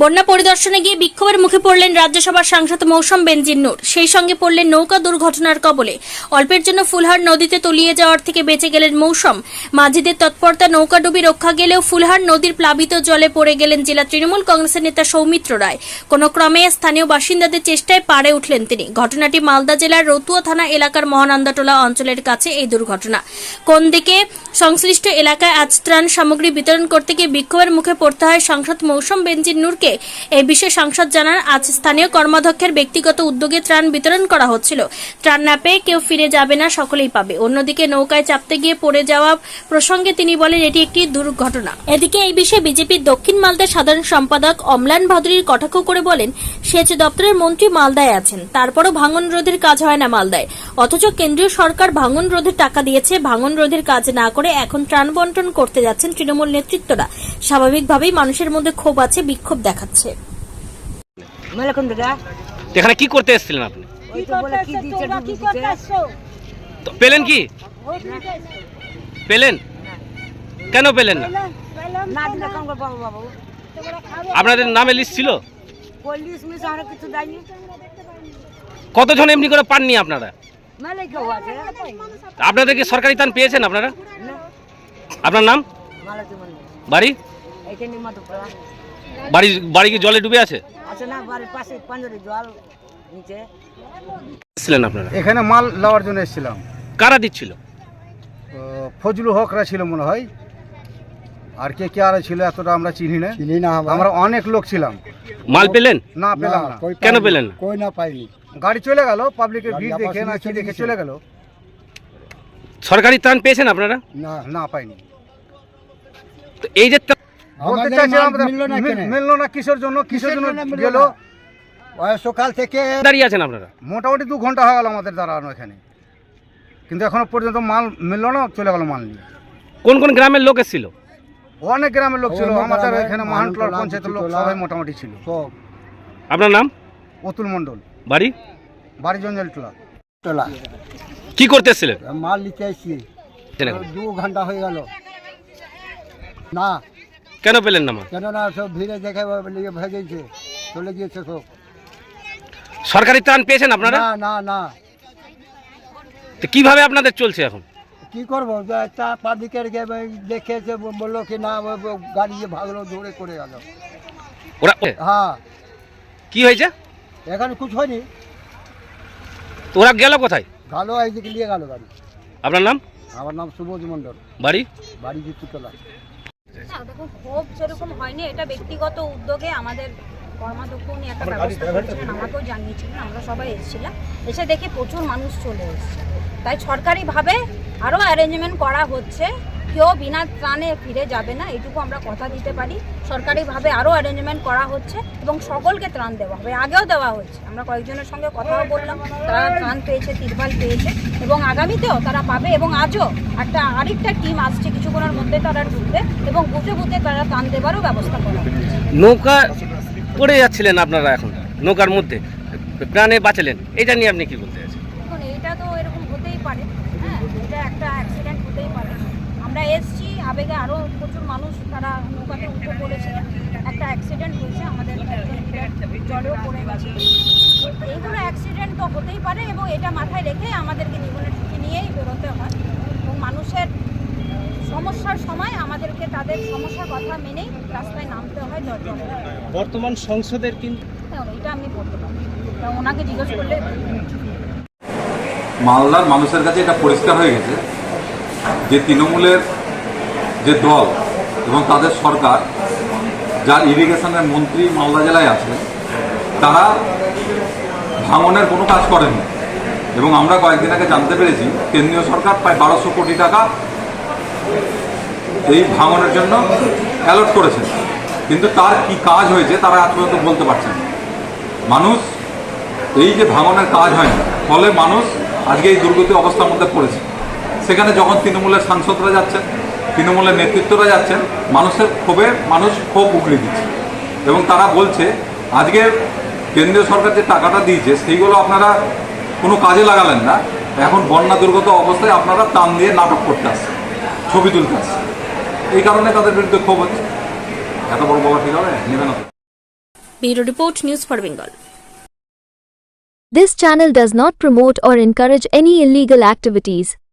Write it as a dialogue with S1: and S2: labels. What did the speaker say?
S1: বন্যা পরিদর্শনে গিয়ে বিক্ষোভের মুখে পড়লেন রাজ্যসভার সাংসদ মৌসম বেনজির নূর। সেই সঙ্গে পড়লেন নৌকা দুর্ঘটনার কবলে। অল্পের জন্য ফুলহার নদীতে তলিয়ে যাওয়ার থেকে বেঁচে গেলেন মৌসম। মাঝিদের তৎপরতা নৌকাডুবি রক্ষা গেলেও ফুলহার নদীর প্লাবিত জলে পড়ে গেলেন জেলা তৃণমূল কংগ্রেসের নেতা সৌমিত্র রায়। কোনো ক্রমে স্থানীয় বাসিন্দাদের চেষ্টায় পারে উঠলেন তিনি। ঘটনাটি মালদা জেলার রতুয়া থানা এলাকার মহানন্দাটোলা অঞ্চলের কাছে এই দুর্ঘটনা। কোন দিকে সংশ্লিষ্ট এলাকায় আজ ত্রাণ সামগ্রী বিতরণ করতে গিয়ে বিক্ষোভের মুখে পড়তে হয় সাংসদ মৌসম বেনজির নূরকে। এই বিষয়ে সাংসদ জানান, আজ স্থানীয় কর্মাধ্যক্ষের ব্যক্তিগত উদ্যোগে ত্রাণ বিতরণ করা হচ্ছিল। ত্রাণ না পেয়ে কেউ ফিরে যাবে না, সকলেই পাবে। অন্যদিকে নৌকায় চাপতে গিয়ে পড়ে যাওয়া প্রসঙ্গে তিনি বলেন, এটি একটি দুর্ঘটনা। এদিকে এই বিষয়ে বিজেপির দক্ষিণ মালদার সাধারণ সম্পাদক অমলান ভাদুরীর কটাক্ষ করে বলেন, সেচ দপ্তরের মন্ত্রী মালদায় আছেন, তারপরও ভাঙন রোধের কাজ হয় না মালদায়। অথচ কেন্দ্রীয় সরকার ভাঙন রোধের টাকা দিয়েছে, ভাঙন রোধের কাজ না করে এখন ত্রাণ বন্টন করতে যাচ্ছেন তৃণমূল নেতৃত্বরা। স্বাভাবিকভাবেই মানুষের মধ্যে ক্ষোভ আছে, বিক্ষোভ দেখাচ্ছে।
S2: এখানে কি করতে এসেছিলেন আপনি? পেলেন কি? পেলেন? কেন পেলেন না? আপনাদের নামে লিস্ট ছিল? কতজন এমনি করে পাননি আপনারা? আপনাদের কি সরকারি ত্রাণ পেয়েছেন আপনারা? আপনার নাম? বাড়ি? বাড়ি বাড়ি কি জলে ডুবে আছে?
S3: আছে না বাড়ির পাশে পাঞ্জরে জল নিচে।
S2: এসেছিলেন আপনারা?
S4: এখানে মাল নেওয়ার জন্য এসেছিলাম।
S2: কারা দিচ্ছিল?
S4: ফজলু হকরা ছিল মনে হয়। আর কে কে আর ছিল এতটা আমরা চিনি না।
S5: চিনি না আমরা।
S4: অনেক লোক ছিলাম।
S2: মাল পেলেন?
S4: না পেলাম
S5: না,
S2: কেন পেলেন না?
S5: কই না পাইনি।
S4: গাড়ি চলে গেল পাবলিকের ভিড় দেখে না কি
S5: চলে
S4: দেখে চলে গেল।
S2: সরকারি ত্রাণ পেয়েছেন আপনারা?
S5: না
S4: না পাইনি।
S2: তো এই যে
S4: বলতে
S5: আমাদের
S4: চাইছি
S5: মাল
S4: আমাদের
S5: মিললো না
S4: কিসের জন্য? কিসের জন্য গেল?
S5: সকাল থেকে
S2: দাঁড়িয়ে আছেন আপনারা।
S4: মোটামুটি দু ঘণ্টা হয়ে গেল আমাদের দাঁড়ানো এখানে। কিন্তু এখনও পর্যন্ত মাল মিললো না চলে গেল মাল নিয়ে।
S2: কোন কোন গ্রামের লোক এসেছিল?
S4: অনেক গ্রামের লোক ছিল। আমাদের এখানে মাহানটোলার
S5: মাহানটোলা,
S4: পঞ্চায়েতের লোক সবাই মোটামুটি ছিল।
S5: সব।
S2: আপনার নাম?
S4: অতুল মণ্ডল।
S2: বাড়ি?
S4: বাড়ি জঞ্জাল টোলা
S5: তোলা
S2: কি করতে এসেছিলেন?
S5: মাল নিতে এসছি। দু ঘণ্টা হয়ে গেল। না
S2: কেন পেলেন না মাল
S5: কেননা সব ভিড়ে দেখে ভেগেছে চলে গিয়েছে সব।
S2: সরকারি ত্রাণ পেয়েছেন আপনারা?
S5: না না না।
S2: তো কীভাবে আপনাদের চলছে এখন?
S5: কি করব? একটা পাবলিকের দেখেছে বলল কি না গাড়ি ভাগলো দৌড়ে করে গেল।
S2: ওরা
S5: হ্যাঁ।
S2: কি হয়েছে?
S5: এখানে কিছু হয়নি।
S2: তো ওরা গেল কোথায়?
S5: গালো এইদিকে নিয়ে গেল গাড়ি।
S2: আপনার নাম?
S5: আমার নাম সুবোধ মণ্ডল।
S2: বাড়ি?
S5: বাড়ি জিতুতলা।
S6: না দেখুন ক্ষোভ সেরকম হয়নি এটা ব্যক্তিগত উদ্যোগে আমাদের কর্মাধ্যক্ষ উনি একটা ব্যবস্থা করেছিলেন আমাকেও জানিয়েছিলেন আমরা সবাই এসেছিলাম। এসে দেখে প্রচুর মানুষ চলে এসেছে। তাই সরকারিভাবে আরও অ্যারেঞ্জমেন্ট করা হচ্ছে। কেউ বিনা ত্রাণে ফিরে যাবে না এটুকু আমরা কথা দিতে পারি। সরকারিভাবে আরও অ্যারেঞ্জমেন্ট করা হচ্ছে এবং সকলকে ত্রাণ দেওয়া হবে আগেও দেওয়া হচ্ছে আমরা কয়েকজনের সঙ্গে কথাও বললাম তারা ত্রাণ পেয়েছে তিরপাল পেয়েছে এবং আগামীতেও তারা পাবে এবং আজও একটা আরেকটা টিম আসছে কিছুক্ষণের মধ্যে তারা ঢুকবে এবং বুঝে বুঝে তারা ত্রাণ দেওয়ারও ব্যবস্থা করা
S2: নৌকা পড়ে যাচ্ছিলেন আপনারা এখন নৌকার মধ্যে। প্রাণে বাঁচালেন এটা নিয়ে আপনি কি বলতে চাইছেন?
S6: এইটা তো এরকম হতেই পারে হ্যাঁ এটা একটা অ্যাক্সিডেন্ট আমরা এসছি আবেগে আরও প্রচুর মানুষ তারা নৌকাতে উঠে পড়েছিলেন একটা অ্যাক্সিডেন্ট হয়েছে আমাদের জলেও পড়ে গেছে। এইগুলো অ্যাক্সিডেন্ট তো হতেই পারে এবং এটা মাথায় রেখে আমাদেরকে জীবনের ঝুঁকি নিয়েই বেরোতে হয়। এবং মানুষের সমস্যার সময় আমাদেরকে তাদের সমস্যার কথা মেনেই রাস্তায় নামতে হয়
S7: বর্তমান সংসদের কিন্তু
S6: এটা আমি বলতে পারি ওনাকে জিজ্ঞেস করলে
S8: মালদার মানুষের কাছে এটা পরিষ্কার হয়ে গেছে। যে তৃণমূলের যে দল এবং তাদের সরকার, যার ইরিগেশনের মন্ত্রী মালদা জেলায় আছে তারা ভাঙনের কোনো কাজ করেনি এবং আমরা কয়েকদিন আগে জানতে পেরেছি, কেন্দ্রীয় সরকার প্রায় বারোশো কোটি টাকা এই ভাঙনের জন্য অ্যালট করেছেন কিন্তু তার কি কাজ হয়েছে, তারা আজ পর্যন্ত বলতে পারছেন। মানুষ, এই যে ভাঙনের কাজ হয়নি, ফলে মানুষ আজকে এই দুর্গতি অবস্থার মধ্যে পড়েছে। সেখানে যখন তৃণমূলের সাংসদরা যাচ্ছেন তৃণমূলের নেতৃত্বরা যাচ্ছেন মানুষের ক্ষোভে মানুষ ক্ষোভ উগলে দিচ্ছে। এবং তারা বলছে আজকে কেন্দ্রীয় সরকার যে টাকাটা দিয়েছে সেইগুলো আপনারা কোনো কাজে লাগালেন না। এখন বন্যা দুর্গত অবস্থায় আপনারা টান দিয়ে নাটক করতে আসছেন ছবি তুলতে আসছেন। এই কারণে তাদের বিরুদ্ধে ক্ষোভ হচ্ছে। এত বড় বলা ঠিক হবে? নেবে না তো।
S1: Bureau report news for Bengal.
S9: This channel does not promote or encourage any illegal activities.